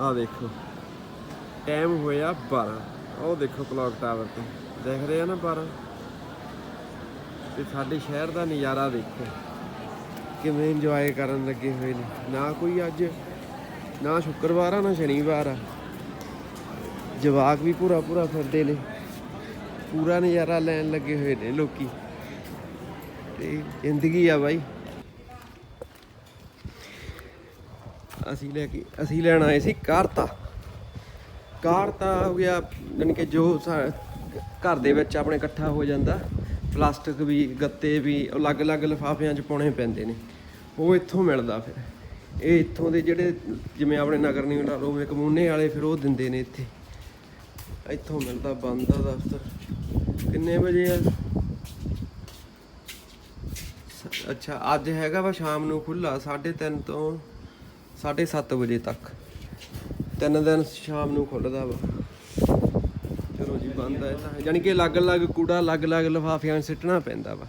ਆ ਦੇਖੋ। ਟਾਈਮ ਹੋਇਆ 12 ਉਹ ਦੇਖੋ ਕਲੌਕ ਟਾਵਰ ਤੇ। ਦੇਖ ਰਹੇ ਆ ਨਾ 12 ਤੇ ਸਾਡੇ ਸ਼ਹਿਰ ਦਾ ਨਜ਼ਾਰਾ ਦੇਖੋ। ਕਿਵੇਂ ਇੰਜੋਏ ਕਰਨ ਲੱਗੇ ਹੋਏ ਨੇ। ਨਾ ਕੋਈ ਅੱਜ, ਨਾ ਸ਼ੁੱਕਰਵਾਰ ਆ, ਨਾ ਸ਼ਨੀਵਾਰ ਆ। ਜਵਾਕ ਵੀ ਪੂਰਾ ਪੂਰਾ ਫਿਰਦੇ ਨੇ। ਪੂਰਾ ਨਜ਼ਾਰਾ ਲੈਣ ਲੱਗੇ ਹੋਏ ਨੇ ਲੋਕੀ। ਤੇ ਜ਼ਿੰਦਗੀ ਆ ਬਾਈ। ਅਸੀਂ ਲੈ ਕੇ ਅਸੀਂ ਲੈਣ ਆਏ ਸੀ ਕਾਰਤਾ। ਕਾਰਤਾ ਹੋ ਗਿਆ, ਯਾਨੀ ਕਿ ਜੋ ਸਾ- ਘਰ ਦੇ ਵਿੱਚ ਆਪਣੇ ਇਕੱਠਾ ਹੋ ਜਾਂਦਾ। ਪਲਾਸਟਿਕ ਵੀ, ਗੱਤੇ ਵੀ, ਅਲੱਗ-ਅਲੱਗ ਲਿਫਾਫਿਆਂ 'ਚ ਪਾਉਣੇ ਪੈਂਦੇ ਨੇ। ਉਹ ਇੱਥੋਂ ਮਿਲਦਾ ਫਿਰ। ਇਹ ਇੱਥੋਂ ਦੇ ਜਿਹੜੇ ਜਿਵੇਂ ਆਪਣੇ ਨਗਰ ਨਿਗਮ ਲਾ ਲਓ ਉਵੇਂ ਕਮੂਨੇ ਵਾਲੇ ਫਿਰ ਉਹ ਦਿੰਦੇ ਨੇ ਇੱਥੇ। ਇੱਥੋਂ ਮਿਲਦਾ ਬੰਦ ਆ ਦਫ਼ਤਰ। ਕਿੰਨੇ ਵਜੇ ਆ? ਅੱਛਾ, ਅੱਜ ਹੈਗਾ ਵਾ ਸ਼ਾਮ ਨੂੰ ਖੁੱਲਾ 3:30 ਤੋਂ 7:30 ਵਜੇ ਤੱਕ। ਤਿੰਨ ਦਿਨ ਸ਼ਾਮ ਨੂੰ ਖੁੱਲਦਾ ਵਾ। ਚਲੋ ਜੀ, ਬੰਦ ਹੈ ਤਾਂ। ਯਾਨੀ ਕਿ ਅਲੱਗ-ਅਲੱਗ ਕੂੜਾ ਅਲੱਗ-ਅਲੱਗ ਲਿਫਾਫਿਆਂ 'ਚ ਸਿੱਟਣਾ ਪੈਂਦਾ ਵਾ।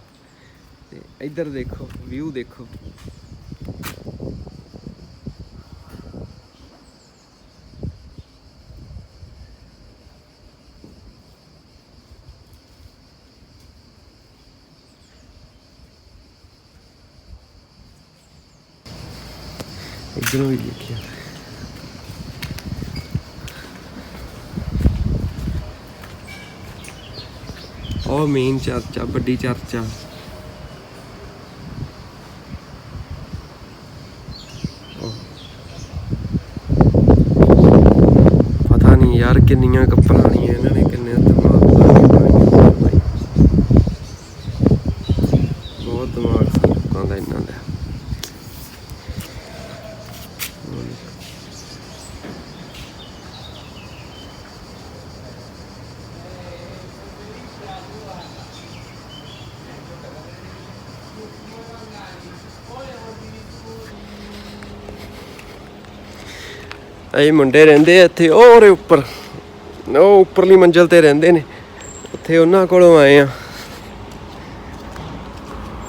ਤੇ ਇੱਧਰ ਦੇਖੋ, ਵਿਊ ਦੇਖੋ। ਇੱਧਰੋਂ ਵੀ ਦੇਖਿਆ ਉਹ ਮੇਨ ਚਰਚ ਆ ਵੱਡੀ ਚਰਚ ਆ ਪਤਾ ਨਹੀਂ ਯਾਰ ਕਿੰਨੀਆਂ ਕੁ ਪੁਰਾਣੀਆਂ ਇਹਨਾਂ ਨੇ ਕਿੰਨੇ ਦਿਮਾਗ ਲਾ ਕੇ ਬਣਾਈਆਂ ਬਾਈ। ਬਹੁਤ ਦਿਮਾਗ ਸੀ ਲੋਕਾਂ ਦਾ ਇਹਨਾਂ ਦਾ ਇਹ ਮੁੰਡੇ ਰਹਿੰਦੇ ਆ ਇੱਥੇ, ਉਹ ਉਹਦੇ ਉੱਪਰ। ਉਹ ਉੱਪਰਲੀ ਮੰਜ਼ਲ ਤੇ ਰਹਿੰਦੇ ਨੇ। ਉੱਥੇ ਉਹਨਾਂ ਕੋਲੋਂ ਆਏ ਆ।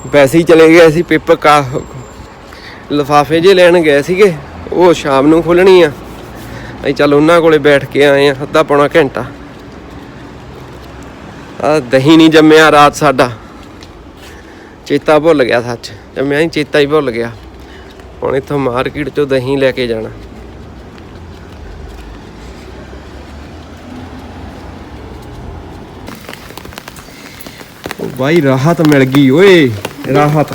ਵੈਸੇ ਹੀ ਚਲੇ ਗਏ ਸੀ, ਪੇਪਰ ਕਾ ਲਫਾਫੇ ਜੇ ਲੈਣ ਗਏ ਸੀਗੇ। ਉਹ ਸ਼ਾਮ ਨੂੰ ਖੋਲਣੀ ਆ। ਅਸੀਂ ਚੱਲ ਉਹਨਾਂ ਕੋਲੇ ਬੈਠ ਕੇ ਆਏ ਆ, ਅੱਧਾ ਪੌਣਾ ਘੰਟਾ। ਆ ਦਹੀਂ ਨਹੀਂ ਜੰਮਿਆ ਰਾਤ ਸਾਡਾ। ਚੇਤਾ ਭੁੱਲ ਗਿਆ ਸੱਚ। ਜੰਮਿਆ ਹੀ ਚੇਤਾ ਹੀ ਭੁੱਲ ਗਿਆ। ਹੁਣ ਇੱਥੋਂ ਮਾਰਕੀਟ ਚੋਂ ਦਹੀਂ ਲੈ ਕੇ ਜਾਣਾ। ਉਹ ਬਾਈ, ਰਾਹਤ ਮਿਲ ਗਈ, ਓਏ, ਰਾਹਤ।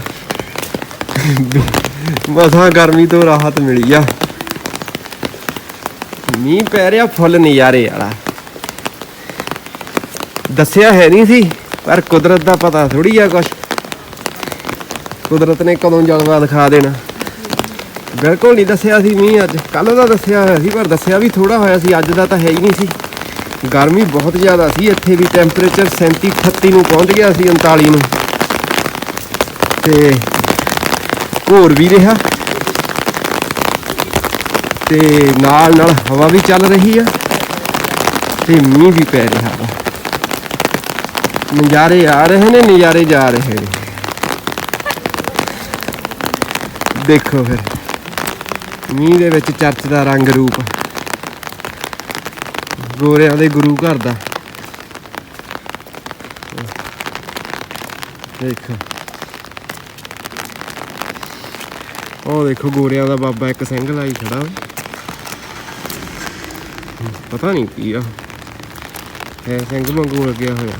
ਮਸਾਂ ਗਰਮੀ ਤੋਂ ਰਾਹਤ ਮਿਲੀ ਆ। ਮੀਂਹ ਪੈ ਰਿਹਾ, ਫੁੱਲ ਨਜ਼ਾਰੇ ਵਾਲਾ। ਦੱਸਿਆ ਹੈ ਨਹੀਂ ਸੀ, ਪਰ ਕੁਦਰਤ ਦਾ ਪਤਾ ਥੋੜੀ ਆ ਕੁਛ। ਕੁਦਰਤ ਨੇ ਕਦੋਂ ਜਲਵਾ ਦਿਖਾ ਦੇਣਾ। ਬਿਲਕੁਲ ਨਹੀਂ ਦੱਸਿਆ ਸੀ ਮੀਂਹ ਅੱਜ। ਕੱਲ ਦਾ ਦੱਸਿਆ ਹੋਇਆ ਸੀ, ਪਰ ਦੱਸਿਆ ਵੀ ਥੋੜਾ ਹੋਇਆ ਸੀ, ਅੱਜ ਦਾ ਤਾਂ ਹੈ ਹੀ ਨਹੀਂ ਸੀ। ਗਰਮੀ ਬਹੁਤ ਜ਼ਿਆਦਾ ਸੀ, ਇੱਥੇ ਵੀ ਟੈਂਪਰੇਚਰ 37 38 ਨੂੰ ਪਹੁੰਚ ਗਿਆ ਸੀ 39 ਨੂੰ। ਤੇ ਹੋਰ ਵੀ ਰਿਹਾ। ਤੇ ਨਾਲ ਨਾਲ ਹਵਾ ਵੀ ਚੱਲ ਰਹੀ ਆ, ਤੇ ਮੀਂਹ ਵੀ ਪੈ ਰਿਹਾ ਵਾ। ਨਜ਼ਾਰੇ ਆ ਰਹੇ ਨੇ, ਨਜ਼ਾਰੇ ਜਾ ਰਹੇ ਨੇ। ਦੇਖੋ ਫਿਰ, ਮੀਂਹ ਦੇ ਵਿੱਚ ਚਰਚ ਦਾ ਰੰਗ ਰੂਪ। ਗੋਰਿਆਂ ਦੇ ਗੁਰੂ ਘਰ ਦਾ। ਦੇਖੋ। ਉਹ ਦੇਖੋ ਗੋਰਿਆਂ ਦਾ ਬਾਬਾ ਇੱਕ ਸਿੰਘ ਲਾਈ ਖੜਾ। ਪਤਾ ਨਹੀਂ ਕੀ ਆ। ਹੈ ਸਿੰਘ ਵਾਂਗੂ ਲੱਗਿਆ ਹੋਇਆ।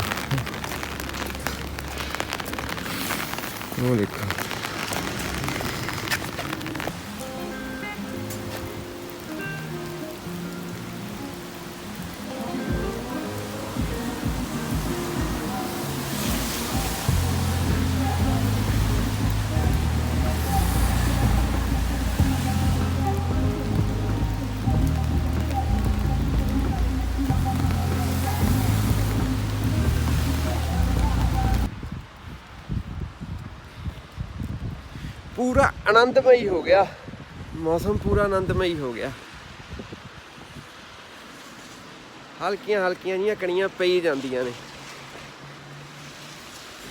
ਉਹ ਦੇਖੋ। ਪੂਰਾ ਆਨੰਦਮਈ ਹੋ ਗਿਆ। ਮੌਸਮ ਪੂਰਾ ਆਨੰਦਮਈ ਹੋ ਗਿਆ। ਹਲਕੀਆਂ ਹਲਕੀਆਂ ਜੀਆਂ ਕਣੀਆਂ ਪਈ ਜਾਂਦੀਆਂ ਨੇ।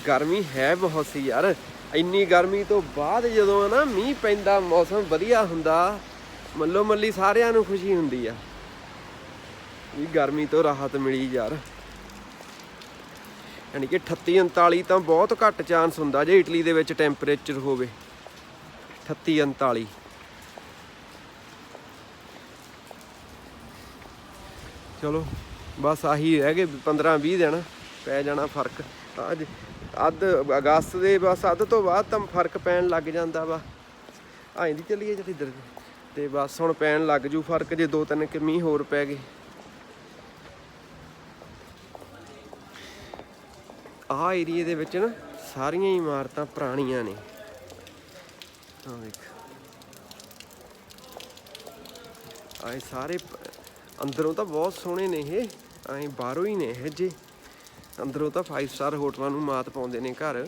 ਗਰਮੀ ਹੈ ਬਹੁਤ ਸੀ ਯਾਰ। ਇੰਨੀ ਗਰਮੀ ਤੋਂ ਬਾਅਦ ਜਦੋਂ ਨਾ ਮੀਂਹ ਪੈਂਦਾ, ਮੌਸਮ ਵਧੀਆ ਹੁੰਦਾ, ਮੱਲੋ ਮੱਲੀ ਸਾਰਿਆਂ ਨੂੰ ਖੁਸ਼ੀ ਹੁੰਦੀ ਆ। ਵੀ ਗਰਮੀ ਤੋਂ ਰਾਹਤ ਮਿਲੀ ਯਾਰ। ਯਾਨੀ ਕਿ 38 39 ਤਾਂ ਬਹੁਤ ਘੱਟ ਚਾਂਸ ਹੁੰਦਾ ਜੇ ਇਟਲੀ ਦੇ ਵਿੱਚ ਟੈਂਪਰੇਚਰ ਹੋਵੇ। 38 39 ਚਲੋ, ਬਸ ਆਹੀ ਰਹਿ ਗਏ 15 20 ਦਿਨ ਪੈ ਜਾਣਾ ਫ਼ਰਕ। ਅੱਜ ਅੱਧ ਅਗਸਤ ਦੇ ਬਸ ਅੱਧ ਤੋਂ ਬਾਅਦ ਤਾਂ ਫ਼ਰਕ ਪੈਣ ਲੱਗ ਜਾਂਦਾ ਵਾ। ਆਈ ਦੀ ਚੱਲੀਏ ਜਿਹੜੀ ਇੱਧਰ ਤੇ ਬਸ ਹੁਣ ਪੈਣ ਲੱਗ ਜੂ ਫ਼ਰਕ ਜੇ ਦੋ ਤਿੰਨ ਕਿ ਮੀਂਹ ਹੋਰ ਪੈ ਗਏ। ਆਹ ਏਰੀਏ ਦੇ ਵਿੱਚ ਨਾ ਸਾਰੀਆਂ ਇਮਾਰਤਾਂ ਪੁਰਾਣੀਆਂ ਨੇ। ਆਹ ਦੇਖ ਆਏ ਸਾਰੇ ਅੰਦਰੋਂ ਤਾਂ ਬਹੁਤ ਸੋਹਣੇ ਨੇ ਇਹ ਐਂ ਬਾਹਰੋਂ ਹੀ ਨੇ ਇਹ ਜੇ। ਅੰਦਰੋਂ ਤਾਂ 5 ਸਟਾਰ ਹੋਟਲਾਂ ਨੂੰ ਮਾਤ ਪਾਉਂਦੇ ਨੇ ਘਰ।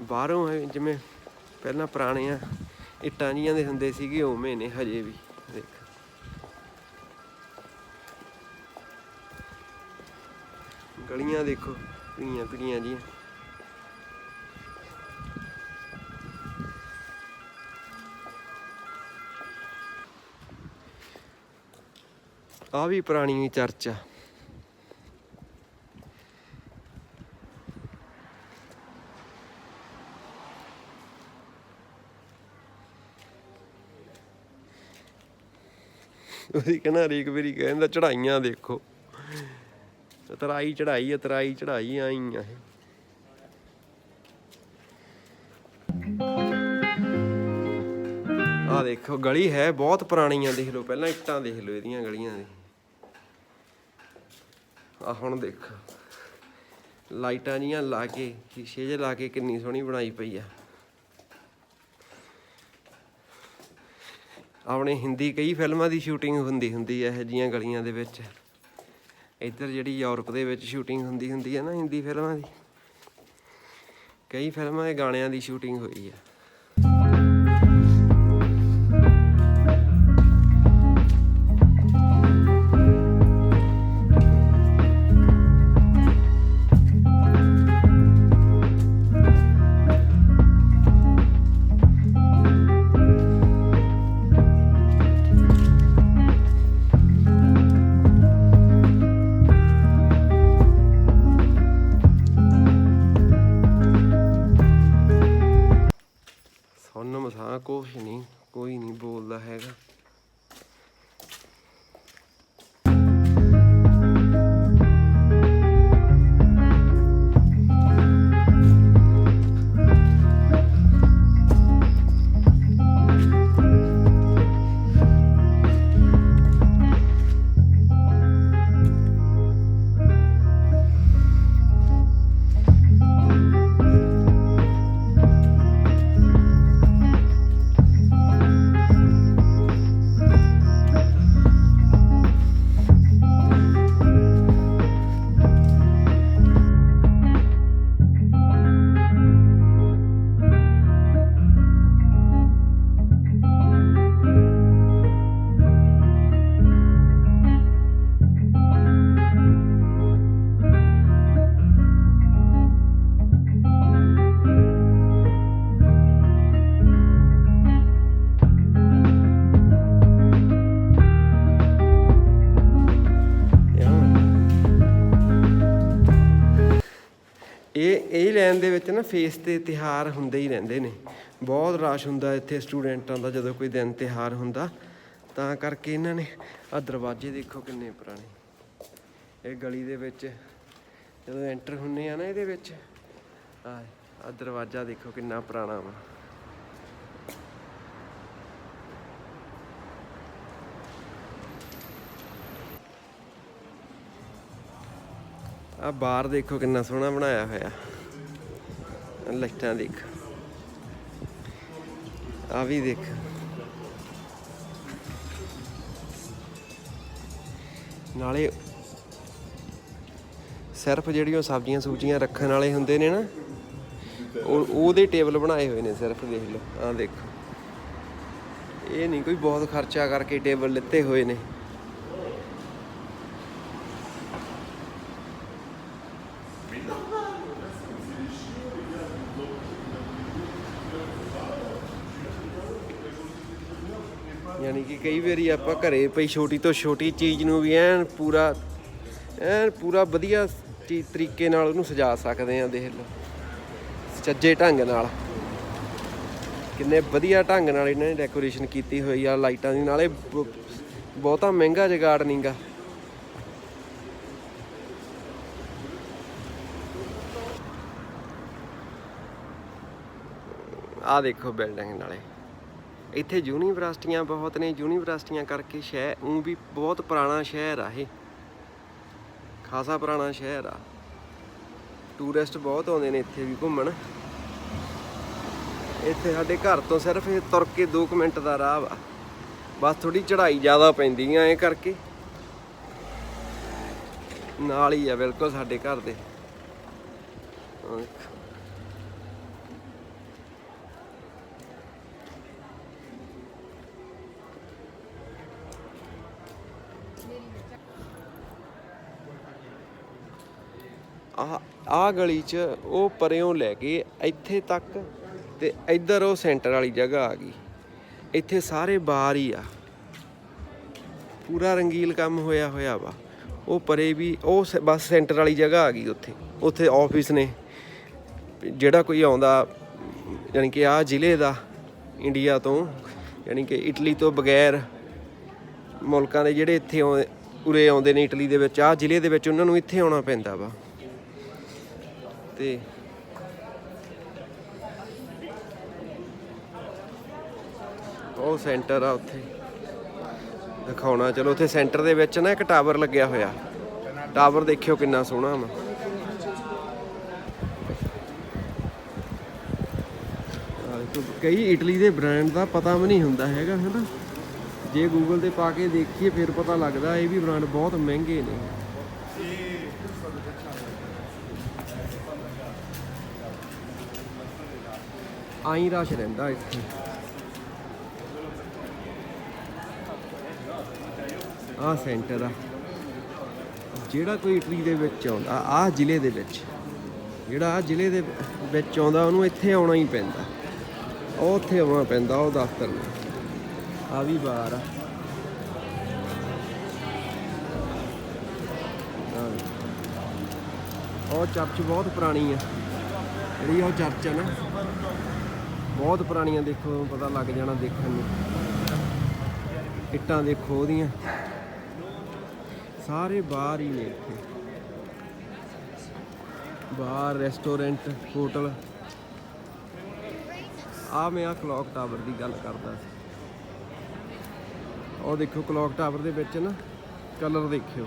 ਬਾਹਰੋਂ ਐਂ ਜਿਵੇਂ ਪਹਿਲਾਂ ਪੁਰਾਣੀਆਂ ਇੱਟਾਂ ਜੀਆਂ ਦੇ ਹੁੰਦੇ ਸੀਗੇ, ਉਵੇਂ ਨੇ ਹਜੇ ਵੀ ਦੇਖ ਗਲੀਆਂ ਦੇਖੋ ਪੀੜੀਆਂ ਪੀੜੀਆਂ ਜੀਆਂ। ਆ ਵੀ ਪੁਰਾਣੀ ਚਰਚ ਆ। ਉਹਦੀ ਕਹਿੰਦਾ, ਹਰੇਕ ਵਾਰੀ ਕਹਿੰਦਾ ਚੜਾਈਆਂ ਦੇਖੋ। ਤਰਾਈ ਚੜਾਈ ਤਰਾਈ ਚੜਾਈ ਆਈ ਆ ਇਹ ਆ ਦੇਖੋ, ਗਲੀ ਹੈ, ਬਹੁਤ ਪੁਰਾਣੀ ਆ ਦੇਖ ਲਓ, ਪਹਿਲਾਂ ਇੱਟਾਂ ਦੇਖ ਲਓ, ਇਹਦੀਆਂ ਗਲੀਆਂ ਦੀ। ਆ ਹੁਣ ਦੇਖ। ਲਾਈਟਾਂ ਜੀਆਂ ਲਾ ਕੇ, ਸ਼ੀਸ਼ੇ ਜੇ ਲਾ ਕੇ ਕਿੰਨੀ ਸੋਹਣੀ ਬਣਾਈ ਪਈ ਆ। ਆਪਣੇ ਹਿੰਦੀ ਕਈ ਫਿਲਮਾਂ ਦੀ ਸ਼ੂਟਿੰਗ ਹੁੰਦੀ ਹੁੰਦੀ ਹੈ ਇਹ ਜੀਆਂ ਗਲੀਆਂ ਦੇ ਵਿੱਚ। ਇੱਧਰ ਜਿਹੜੀ ਯੂਰਪ ਦੇ ਵਿੱਚ ਸ਼ੂਟਿੰਗ ਹੁੰਦੀ ਹੁੰਦੀ ਹੈ ਨਾ, ਹਿੰਦੀ ਫਿਲਮਾਂ ਦੀ। ਕਈ ਫਿਲਮਾਂ ਦੇ ਗਾਣਿਆਂ ਦੀ ਸ਼ੂਟਿੰਗ ਹੋਈ ਆ। ਹੈਗਾ। ਇਹ ਲੈਣ ਦੇ ਵਿੱਚ ਨਾ ਫੇਸ ਤੇ ਤਿਹਾਰ ਹੁੰਦੇ ਹੀ ਰਹਿੰਦੇ ਨੇ। ਬਹੁਤ ਰਸ਼ ਹੁੰਦਾ ਇੱਥੇ ਸਟੂਡੈਂਟਾਂ ਦਾ ਜਦੋਂ ਕੋਈ ਦਿਨ ਤਿਹਾਰ ਹੁੰਦਾ, ਤਾਂ ਕਰਕੇ ਇਹਨਾਂ ਨੇ ਆ ਦਰਵਾਜ਼ੇ ਦੇਖੋ ਕਿੰਨੇ ਪੁਰਾਣੇ। ਇਹ ਗਲੀ ਦੇ ਵਿੱਚ ਜਦੋਂ ਐਂਟਰ ਹੁੰਨੇ ਆ ਨਾ ਇਹਦੇ ਵਿੱਚ ਆ ਆ ਦਰਵਾਜ਼ਾ ਦੇਖੋ ਕਿੰਨਾ ਪੁਰਾਣਾ ਵਾ। ਆ ਬਾਰ ਦੇਖੋ ਕਿੰਨਾ ਸੋਹਣਾ ਬਣਾਇਆ ਹੋਇਆ। ਲਾਈਟਾਂ ਦੇਖ ਆ ਵੀ ਦੇਖ ਨਾਲੇ ਸਿਰਫ ਜਿਹੜੀਆਂ ਸਬਜ਼ੀਆਂ ਸੂਚੀਆਂ ਰੱਖਣ ਵਾਲੇ ਹੁੰਦੇ ਨੇ ਨਾ, ਉਹ ਉਹਦੇ ਟੇਬਲ ਬਣਾਏ ਹੋਏ ਨੇ ਸਿਰਫ ਦੇਖ ਲਓ। ਆਹ ਦੇਖੋ। ਇਹ ਨਹੀਂ ਕੋਈ ਬਹੁਤ ਖਰਚਾ ਕਰਕੇ ਟੇਬਲ ਲਿੱਤੇ ਹੋਏ ਨੇ। ਯਾਨੀ ਕਿ ਕਈ ਵਾਰੀ ਆਪਾਂ ਘਰੇ ਪਈ ਛੋਟੀ ਤੋਂ ਛੋਟੀ ਚੀਜ਼ ਨੂੰ ਵੀ ਐਨ ਪੂਰਾ ਐਨ ਪੂਰਾ ਵਧੀਆ ਚੀਜ਼ ਤਰੀਕੇ ਨਾਲ ਉਹਨੂੰ ਸਜਾ ਸਕਦੇ ਆ ਦੇਖ ਲਓ। ਸੱਜੇ ਢੰਗ ਨਾਲ। ਕਿੰਨੇ ਵਧੀਆ ਢੰਗ ਨਾਲ ਇਹਨਾਂ ਨੇ ਡੈਕੋਰੇਸ਼ਨ ਕੀਤੀ ਹੋਈ ਆ, ਲਾਈਟਾਂ ਦੀ, ਨਾਲੇ ਬਹੁਤਾ ਮਹਿੰਗਾ ਜਗਾੜ ਨਹੀਂਗਾ ਆ ਦੇਖੋ ਬਿਲਡਿੰਗ ਨਾਲੇ। ਇੱਥੇ ਯੂਨੀਵਰਸਿਟੀਆਂ ਬਹੁਤ ਨੇ, ਯੂਨੀਵਰਸਿਟੀਆਂ ਕਰਕੇ ਸ਼ਹਿਰ ਉਹ ਵੀ ਬਹੁਤ ਪੁਰਾਣਾ ਸ਼ਹਿਰ ਆ ਇਹ। ਖਾਸਾ ਪੁਰਾਣਾ ਸ਼ਹਿਰ ਆ। ਟੂਰਿਸਟ ਬਹੁਤ ਆਉਂਦੇ ਨੇ ਇੱਥੇ ਵੀ ਘੁੰਮਣ। ਇੱਥੇ ਸਾਡੇ ਘਰ ਤੋਂ ਸਿਰਫ ਇਹ ਤੁਰ ਕੇ 2 ਮਿੰਟ ਦਾ ਰਾਹ ਵਾ। ਬਸ ਥੋੜੀ ਚੜ੍ਹਾਈ ਜ਼ਿਆਦਾ ਪੈਂਦੀ ਆ ਇਹ ਕਰਕੇ। ਨਾਲ ਹੀ ਆ ਬਿਲਕੁਲ ਸਾਡੇ ਘਰ ਦੇ। ਆਹ ਗਲੀ ਚ ਉਹ ਪਰਿਓਂ ਲੈ ਕੇ ਇੱਥੇ ਤੱਕ ਤੇ ਇੱਧਰ ਉਹ ਸੈਂਟਰ ਵਾਲੀ ਜਗ੍ਹਾ ਆ ਗਈ। ਇੱਥੇ ਸਾਰੇ ਬਾਰ ਹੀ ਆ। ਪੂਰਾ ਰੰਗੀਲ ਕੰਮ ਹੋਇਆ ਹੋਇਆ ਵਾ। ਉਹ ਪਰੇ ਵੀ ਉਹ ਸ- ਬਸ ਸੈਂਟਰ ਵਾਲੀ ਜਗ੍ਹਾ ਆ ਗਈ ਉੱਥੇ। ਉੱਥੇ ਆਫਿਸ ਨੇ। ਜਿਹੜਾ ਕੋਈ ਆਉਂਦਾ, ਯਾਨੀ ਕਿ ਆ ਜ਼ਿਲ੍ਹੇ ਦਾ, ਇੰਡੀਆ ਤੋਂ, ਯਾਨੀ ਕਿ ਇਟਲੀ ਤੋਂ ਬਗੈਰ ਮੁਲਕਾਂ ਦੇ ਜਿਹੜੇ ਇੱਥੇ ਆਉਂਦੇ ਉਰੇ ਆਉਂਦੇ ਨੇ ਇਟਲੀ ਦੇ ਵਿੱਚ ਆ ਜ਼ਿਲ੍ਹੇ ਦੇ ਵਿੱਚ ਉਹਨਾਂ ਨੂੰ ਇੱਥੇ ਆਉਣਾ ਪੈਂਦਾ ਵਾ। ਤੇ ਉਹ ਸੈਂਟਰ ਆ ਉੱਥੇ। ਦਿਖਾਉਣਾ, ਚਲੋ ਉੱਥੇ ਸੈਂਟਰ ਦੇ ਵਿੱਚ ਨਾ ਇੱਕ ਟਾਵਰ ਲੱਗਿਆ ਹੋਇਆ। ਟਾਵਰ ਦੇਖਿਓ ਕਿੰਨਾ ਸੋਹਣਾ ਵਾ। ਕਈ ਇਟਲੀ ਦੇ ਬ੍ਰਾਂਡ ਦਾ ਪਤਾ ਵੀ ਨਹੀਂ ਹੁੰਦਾ ਹੈਗਾ, ਹਨਾ? ਜੇ ਗੂਗਲ ਤੇ ਪਾ ਕੇ ਦੇਖੀਏ, ਫਿਰ ਪਤਾ ਲੱਗਦਾ ਇਹ ਵੀ ਬ੍ਰਾਂਡ ਬਹੁਤ ਮਹਿੰਗੇ ਨੇ। ਆਈ ਰਸ਼ ਰਹਿੰਦਾ ਇੱਥੇ। ਆ ਸੈਂਟਰ ਆ। ਜਿਹੜਾ ਕੋਈ ਇਟਲੀ ਦੇ ਵਿੱਚ ਆਉਂਦਾ, ਆ ਜ਼ਿਲ੍ਹੇ ਦੇ ਵਿੱਚ। ਜਿਹੜਾ ਆ ਜ਼ਿਲ੍ਹੇ ਦੇ ਵਿੱਚ ਆਉਂਦਾ, ਉਹਨੂੰ ਇੱਥੇ ਆਉਣਾ ਹੀ ਪੈਂਦਾ। ਉਹ ਉੱਥੇ ਆਉਣਾ ਪੈਂਦਾ, ਉਹ ਦਫ਼ਤਰ ਨੂੰ। ਆ ਵੀ ਬਾਹਰ ਆ। ਆਹ ਉਹ ਚਰਚ ਬਹੁਤ ਪੁਰਾਣੀ ਆ। ਜਿਹੜੀ ਉਹ ਚਰਚ ਆ ਨਾ। ਬਹੁਤ ਪੁਰਾਣੀਆਂ ਦੇਖੋ, ਪਤਾ ਲੱਗ ਜਾਣਾ ਦੇਖਣ ਨੂੰ। ਇੱਟਾਂ ਦੇਖੋ ਉਹਦੀਆਂ। ਸਾਰੇ ਬਾਹਰ ਹੀ ਨੇ ਇੱਥੇ। ਬਾਹਰ ਰੈਸਟੋਰੈਂਟ ਹੋਟਲ ਆ ਮੈਂ ਆ ਕਲੌਕ ਟਾਵਰ ਦੀ ਗੱਲ ਕਰਦਾ ਸੀ। ਉਹ ਦੇਖੋ ਕਲੌਕ ਟਾਵਰ ਦੇ ਵਿੱਚ ਨਾ ਕਲਰ ਦੇਖਿਓ।